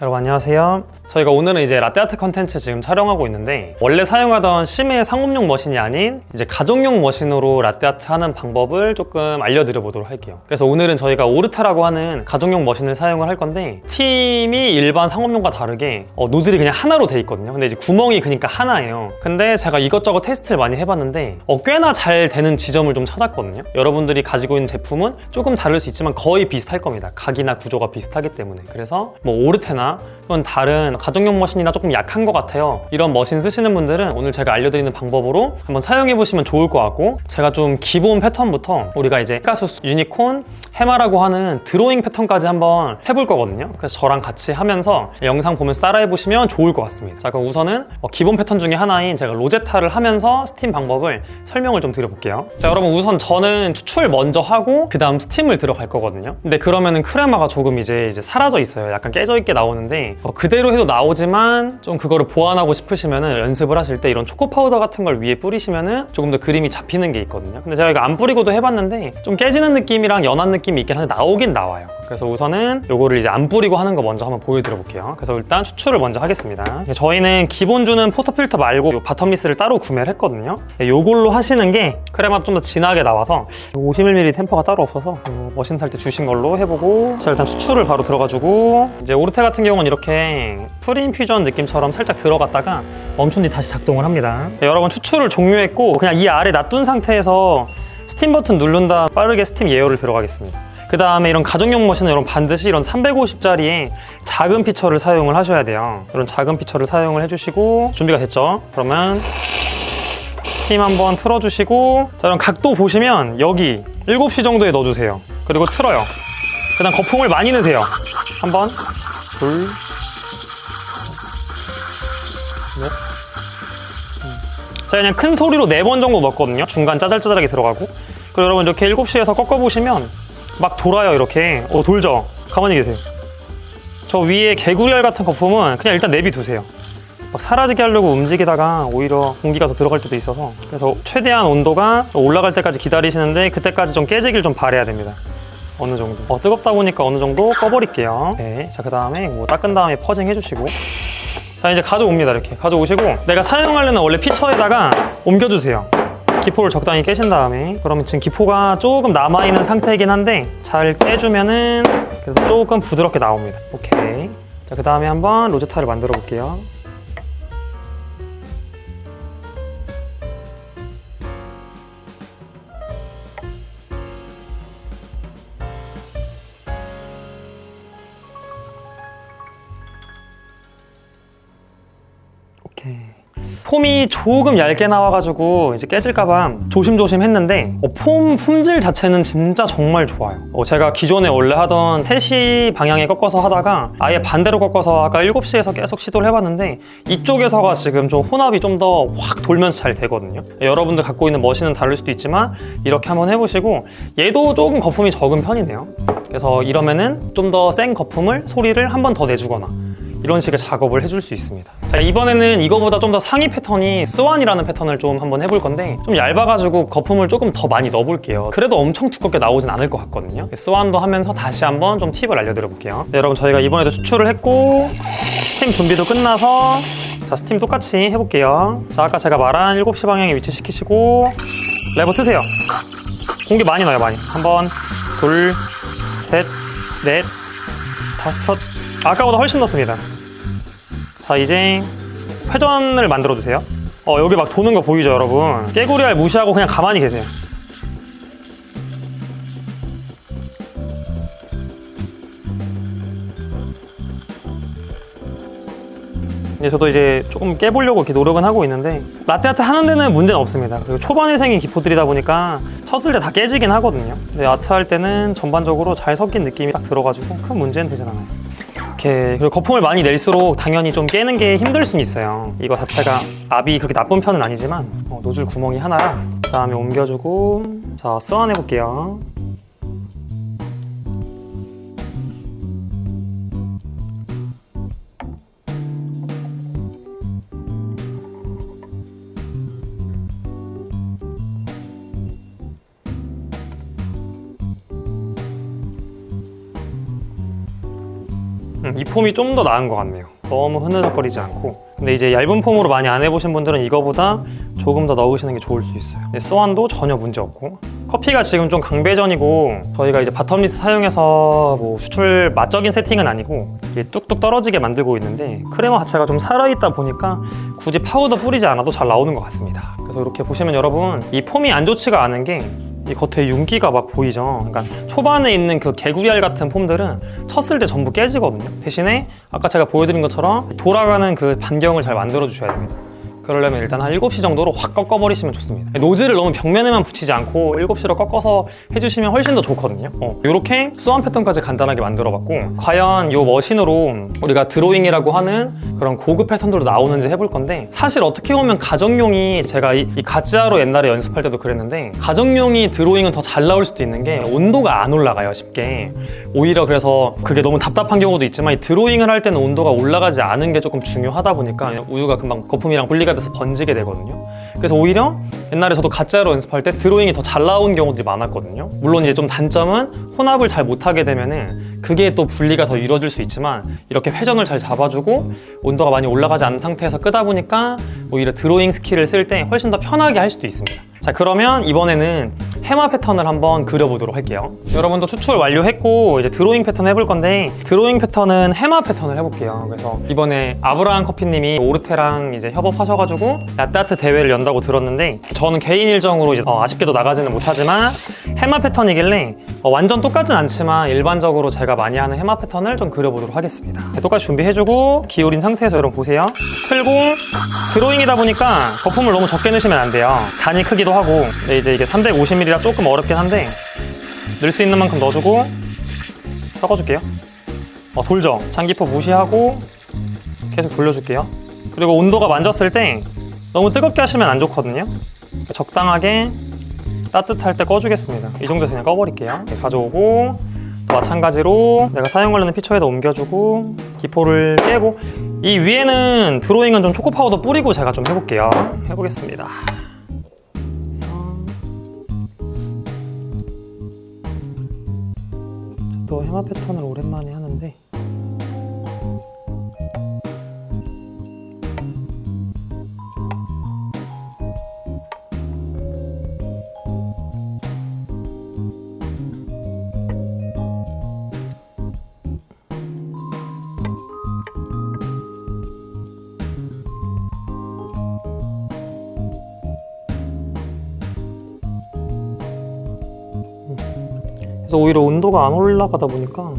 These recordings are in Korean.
여러분 안녕하세요. 저희가 오늘은 이제 라떼아트 컨텐츠 지금 촬영하고 있는데 원래 사용하던 심의 상업용 머신이 아닌 이제 가정용 머신으로 라떼아트 하는 방법을 조금 알려드려 보도록 할게요. 그래서 오늘은 저희가 오르타라고 하는 가정용 머신을 사용을 할 건데 팀이 일반 상업용과 다르게 어, 노즐이 그냥 하나로 돼 있거든요. 근데 이제 구멍이 그러니까 하나예요. 근데 제가 이것저것 테스트를 많이 해봤는데 어, 꽤나 잘 되는 지점을 좀 찾았거든요. 여러분들이 가지고 있는 제품은 조금 다를 수 있지만 거의 비슷할 겁니다. 각이나 구조가 비슷하기 때문에. 그래서 뭐 오르테나 또는 다른 가정용 머신이나 조금 약한 것 같아요. 이런 머신 쓰시는 분들은 오늘 제가 알려드리는 방법으로 한번 사용해 보시면 좋을 것 같고 제가 좀 기본 패턴부터 우리가 이제 가수스 유니콘 해마라고 하는 드로잉 패턴까지 한번 해볼 거거든요. 그래서 저랑 같이 하면서 영상 보면서 따라해 보시면 좋을 것 같습니다. 자, 그럼 우선은 어, 기본 패턴 중에 하나인 제가 로제타를 하면서 스팀 방법을 설명을 좀 드려볼게요. 자, 여러분 우선 저는 추출 먼저 하고 그 다음 스팀을 들어갈 거거든요. 근데 그러면은 크레마가 조금 이제 이제 사라져 있어요. 약간 깨져 있게 나오는데 어, 그대로 해도 나오지만 좀 그거를 보완하고 싶으시면은 연습을 하실 때 이런 초코 파우더 같은 걸 위에 뿌리시면은 조금 더 그림이 잡히는 게 있거든요. 근데 제가 이거 안 뿌리고도 해봤는데 좀 깨지는 느낌이랑 연한 느낌이 있긴 한데 나오긴 나와요. 그래서 우선은 요거를 이제 안 뿌리고 하는 거 먼저 한번 보여드려 볼게요. 그래서 일단 추출을 먼저 하겠습니다. 저희는 기본 주는 포터 필터 말고 요 바텀 미스를 따로 구매를 했거든요. 네, 요걸로 하시는 게 크레마가 좀더 진하게 나와서 51mm 템퍼가 따로 없어서 요 머신 살 때 주신 걸로 해보고 자 일단 추출을 바로 들어가지고 이제 오르테 같은 경우는 이렇게 프리인퓨전 느낌처럼 살짝 들어갔다가 멈춘 뒤 다시 작동을 합니다. 네, 여러분 추출을 종료했고 그냥 이 아래 놔둔 상태에서 스팀 버튼 누른 다음 빠르게 스팀 예열을 들어가겠습니다. 그 다음에 이런 가정용 머신은 여러분 반드시 이런 350짜리의 작은 피처를 사용을 하셔야 돼요. 이런 작은 피처를 사용을 해주시고 준비가 됐죠? 그러면 스팀 한번 틀어주시고 자 그럼 각도 보시면 여기 7시 정도에 넣어주세요. 그리고 틀어요. 그 다음 거품을 많이 넣으세요. 한 번, 둘, 넷, 제가 그냥 큰 소리로 네 번 정도 넣었거든요. 중간 짜잘짜잘하게 들어가고. 그리고 여러분 이렇게 7시에서 꺾어보시면 막 돌아요, 이렇게. 어, 돌죠? 가만히 계세요. 저 위에 개구리알 같은 거품은 그냥 일단 내비두세요. 막 사라지게 하려고 움직이다가 오히려 공기가 더 들어갈 때도 있어서 그래서 최대한 온도가 올라갈 때까지 기다리시는데 그때까지 좀 깨지길 좀 바래야 됩니다. 어느 정도. 어, 뜨겁다 보니까 어느 정도 꺼버릴게요. 네. 자, 그 다음에 뭐 닦은 다음에 퍼징 해주시고. 자 이제 가져옵니다 이렇게 가져오시고 내가 사용하려는 원래 피처에다가 옮겨주세요 기포를 적당히 깨신 다음에 그러면 지금 기포가 조금 남아있는 상태이긴 한데 잘 깨주면은 그래도 조금 부드럽게 나옵니다. 오케이. 자 그 다음에 한번 로제타를 만들어 볼게요. 오케이. 폼이 조금 얇게 나와가지고 이제 깨질까봐 조심조심 했는데 어, 폼 품질 자체는 진짜 정말 좋아요. 어, 제가 기존에 원래 하던 태시 방향에 꺾어서 하다가 아예 반대로 꺾어서 아까 7시에서 계속 시도를 해봤는데 이쪽에서가 지금 좀 혼합이 좀 더 확 돌면서 잘 되거든요. 여러분들 갖고 있는 머신은 다를 수도 있지만 이렇게 한번 해보시고 얘도 조금 거품이 적은 편이네요. 그래서 이러면은 좀 더 센 거품을 소리를 한 번 더 내주거나 이런 식의 작업을 해줄 수 있습니다. 자, 이번에는 이거보다 좀 더 상위 패턴이 스완이라는 패턴을 좀 한번 해볼 건데 좀 얇아가지고 거품을 조금 더 많이 넣어볼게요. 그래도 엄청 두껍게 나오진 않을 것 같거든요. 스완도 하면서 다시 한번 좀 팁을 알려드려 볼게요. 네, 여러분 저희가 이번에도 추출을 했고 스팀 준비도 끝나서 자, 스팀 똑같이 해볼게요. 자, 아까 제가 말한 7시 방향에 위치시키시고 레버 트세요. 공기 많이 넣어요, 많이. 한 번, 둘, 셋, 넷, 다섯. 아까보다 훨씬 넣습니다. 자, 이제 회전을 만들어 주세요. 어, 여기 막 도는 거 보이죠, 여러분? 깨구리알 무시하고 그냥 가만히 계세요. 이제 저도 이제 조금 깨보려고 이렇게 노력은 하고 있는데 라떼아트 하는 데는 문제는 없습니다. 그리고 초반에 생긴 기포들이다 보니까 쳤을 때 다 깨지긴 하거든요. 근데 아트 할 때는 전반적으로 잘 섞인 느낌이 딱 들어가지고 큰 문제는 되진 않아요. 이렇게 그리고 거품을 많이 낼수록 당연히 좀 깨는 게 힘들 수는 있어요. 이거 자체가 압이 그렇게 나쁜 편은 아니지만 어, 노즐 구멍이 하나라 그다음에 옮겨주고 자 스완 해볼게요. 이 폼이 좀 더 나은 것 같네요. 너무 흐느적거리지 않고. 근데 이제 얇은 폼으로 많이 안 해보신 분들은 이거보다 조금 더 넣으시는 게 좋을 수 있어요. 근데 소환도 전혀 문제 없고. 커피가 지금 좀 강배전이고 저희가 이제 바텀리스 사용해서 뭐 수출 맛적인 세팅은 아니고 뚝뚝 떨어지게 만들고 있는데 크레마 자체가 좀 살아있다 보니까 굳이 파우더 뿌리지 않아도 잘 나오는 것 같습니다. 그래서 이렇게 보시면 여러분 이 폼이 안 좋지가 않은 게 이 겉에 윤기가 막 보이죠. 그러니까 초반에 있는 그 개구리알 같은 폼들은 쳤을 때 전부 깨지거든요. 대신에 아까 제가 보여드린 것처럼 돌아가는 그 반경을 잘 만들어 주셔야 됩니다. 그러려면 일단 한 7시 정도로 확 꺾어버리시면 좋습니다. 노즐을 너무 벽면에만 붙이지 않고 7시로 꺾어서 해주시면 훨씬 더 좋거든요. 어, 이렇게 수완 패턴까지 간단하게 만들어봤고 과연 이 머신으로 우리가 드로잉이라고 하는 그런 고급 패턴들도 나오는지 해볼 건데 사실 어떻게 보면 가정용이 제가 이, 이 가짜로 옛날에 연습할 때도 그랬는데 가정용이 드로잉은 더 잘 나올 수도 있는 게 온도가 안 올라가요 쉽게 오히려 그래서 그게 너무 답답한 경우도 있지만 이 드로잉을 할 때는 온도가 올라가지 않은 게 조금 중요하다 보니까 우유가 금방 거품이랑 분리가 돼서 번지게 되거든요. 그래서 오히려 옛날에 저도 가짜로 연습할 때 드로잉이 더 잘 나온 경우들이 많았거든요. 물론 이제 좀 단점은 혼합을 잘 못하게 되면은 그게 또 분리가 더 이루어질 수 있지만 이렇게 회전을 잘 잡아주고 온도가 많이 올라가지 않은 상태에서 끄다 보니까 오히려 드로잉 스킬을 쓸 때 훨씬 더 편하게 할 수도 있습니다. 자 그러면 이번에는 해마 패턴을 한번 그려보도록 할게요. 여러분도 추출 완료했고 이제 드로잉 패턴 해볼 건데 드로잉 패턴은 해마 패턴을 해볼게요. 그래서 이번에 아브라함 커피님이 오르테랑 이제 협업하셔가지고 라떼아트 대회를 연다고 들었는데 저는 개인 일정으로 이제 어, 아쉽게도 나가지는 못하지만 해마 패턴이길래 어, 완전 똑같진 않지만 일반적으로 제가 많이 하는 해마 패턴을 좀 그려보도록 하겠습니다. 네, 똑같이 준비해주고 기울인 상태에서 여러분 보세요. 틀고 드로잉이다 보니까 거품을 너무 적게 넣으시면 안 돼요. 잔이 크기도 하고. 근데 이제 이게 350ml라 조금 어렵긴 한데 넣을 수 있는 만큼 넣어주고 섞어줄게요. 어, 돌죠. 잔기포 무시하고 계속 돌려줄게요. 그리고 온도가 만졌을 때 너무 뜨겁게 하시면 안 좋거든요. 적당하게 따뜻할 때 꺼주겠습니다. 이 정도에서 그냥 꺼버릴게요. 네, 가져오고 또 마찬가지로 내가 사용하려는 피처에다 옮겨주고 기포를 깨고 이 위에는 드로잉은 좀 초코 파우더 뿌리고 제가 좀 해볼게요. 해보겠습니다 또 해마 패턴을 오랜 그래서 오히려 온도가 안 올라가다 보니까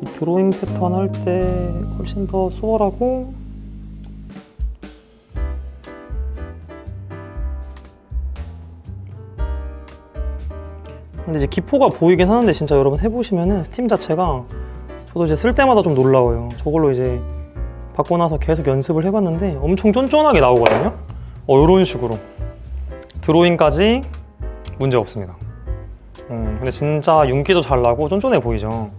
이 드로잉 패턴 할 때 훨씬 더 수월하고 근데 이제 기포가 보이긴 하는데 진짜 여러분 해보시면은 스팀 자체가 저도 이제 쓸 때마다 좀 놀라워요. 저걸로 이제 받고 나서 계속 연습을 해봤는데 엄청 쫀쫀하게 나오거든요. 어 이런 식으로. 드로잉까지 문제 없습니다 음, 근데 진짜 윤기도 잘 나고 쫀쫀해 보이죠.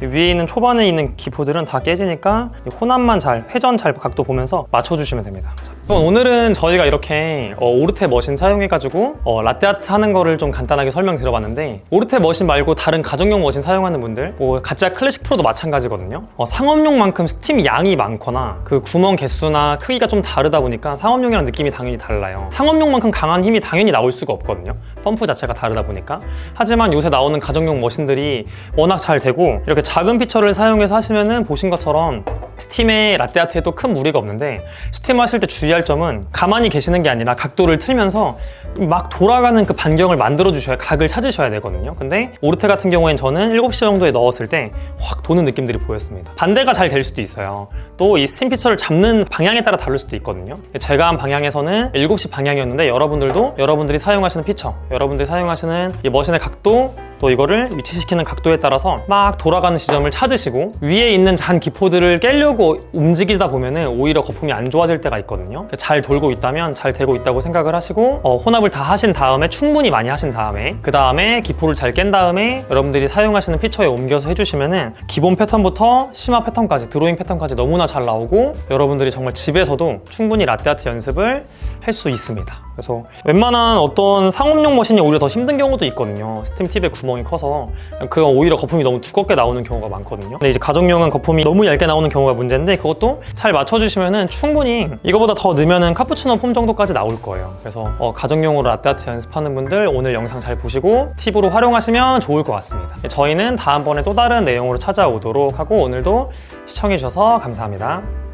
위에 있는 초반에 있는 기포들은 다 깨지니까 이 혼합만 잘 회전 잘 각도 보면서 맞춰주시면 됩니다. 자, 그럼 오늘은 저희가 이렇게 어, 오르테 머신 사용해가지고 어, 라떼아트 하는 거를 좀 간단하게 설명드려봤는데 오르테 머신 말고 다른 가정용 머신 사용하는 분들 뭐 가짜 클래식 프로도 마찬가지거든요. 어, 상업용만큼 스팀 양이 많거나 그 구멍 개수나 크기가 좀 다르다 보니까 상업용이랑 느낌이 당연히 달라요. 상업용만큼 강한 힘이 당연히 나올 수가 없거든요. 펌프 자체가 다르다 보니까. 하지만 요새 나오는 가정용 머신들이 워낙 잘 되고 이렇게 작은 피처를 사용해서 하시면은 보신 것처럼 스팀에 라떼아트에도 큰 무리가 없는데 스팀 하실 때 주의 할 점은 가만히 계시는 게 아니라 각도를 틀면서 막 돌아가는 그 반경을 만들어 주셔야 각을 찾으셔야 되거든요. 근데 오르테 같은 경우엔 저는 7시 정도에 넣었을 때 확 도는 느낌들이 보였습니다. 반대가 잘 될 수도 있어요. 또 이 스팀 피처를 잡는 방향에 따라 다를 수도 있거든요. 제가 한 방향에서는 7시 방향이었는데 여러분들도 여러분들이 사용하시는 피처, 여러분들이 사용하시는 이 머신의 각도 또 이거를 위치시키는 각도에 따라서 막 돌아가는 지점을 찾으시고 위에 있는 잔 기포들을 깨려고 움직이다 보면은 오히려 거품이 안 좋아질 때가 있거든요. 잘 돌고 있다면 잘 되고 있다고 생각을 하시고 어, 혼합을 다 하신 다음에 충분히 많이 하신 다음에 그 다음에 기포를 잘 깬 다음에 여러분들이 사용하시는 피처에 옮겨서 해주시면은 기본 패턴부터 심화 패턴까지 드로잉 패턴까지 너무나 잘 나오고 여러분들이 정말 집에서도 충분히 라떼아트 연습을 할 수 있습니다. 그래서 웬만한 어떤 상업용 머신이 오히려 더 힘든 경우도 있거든요. 스팀 팁에 구멍이 커서 그건 오히려 거품이 너무 두껍게 나오는 경우가 많거든요. 근데 이제 가정용은 거품이 너무 얇게 나오는 경우가 문제인데 그것도 잘 맞춰주시면은 충분히 이거보다 더 넣으면은 카푸치노 폼 정도까지 나올 거예요. 그래서 어, 가정용으로 라떼아트 연습하는 분들 오늘 영상 잘 보시고 팁으로 활용하시면 좋을 것 같습니다. 저희는 다음번에 또 다른 내용으로 찾아오도록 하고 오늘도 시청해주셔서 감사합니다.